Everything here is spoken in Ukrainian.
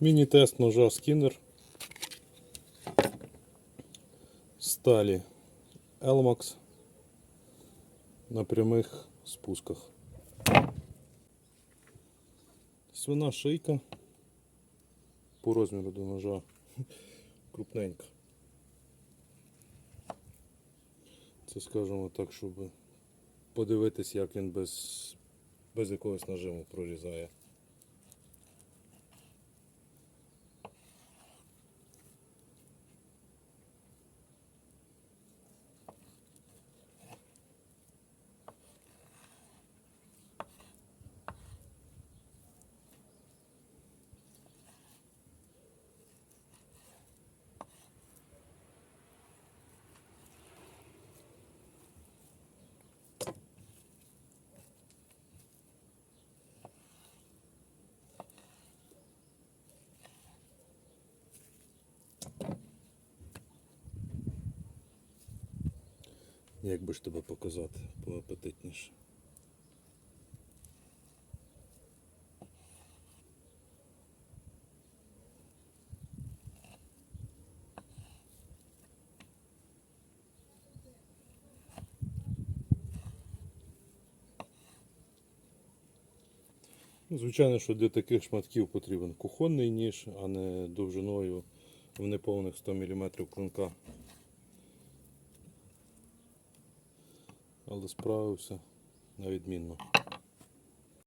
Міні-тест ножа Скіннер сталі Elmax на прямих спусках. Свина шийка по розміру до ножа крупненька. Це скажімо так, щоб подивитись, як він без, без якогось нажиму прорізає. Як би ж тебе показати поапетитніше. Ну, Звичайно, що для таких шматків потрібен кухонний ніж, а не довжиною в неповних 100 мм клинка. Але справився на відмінно.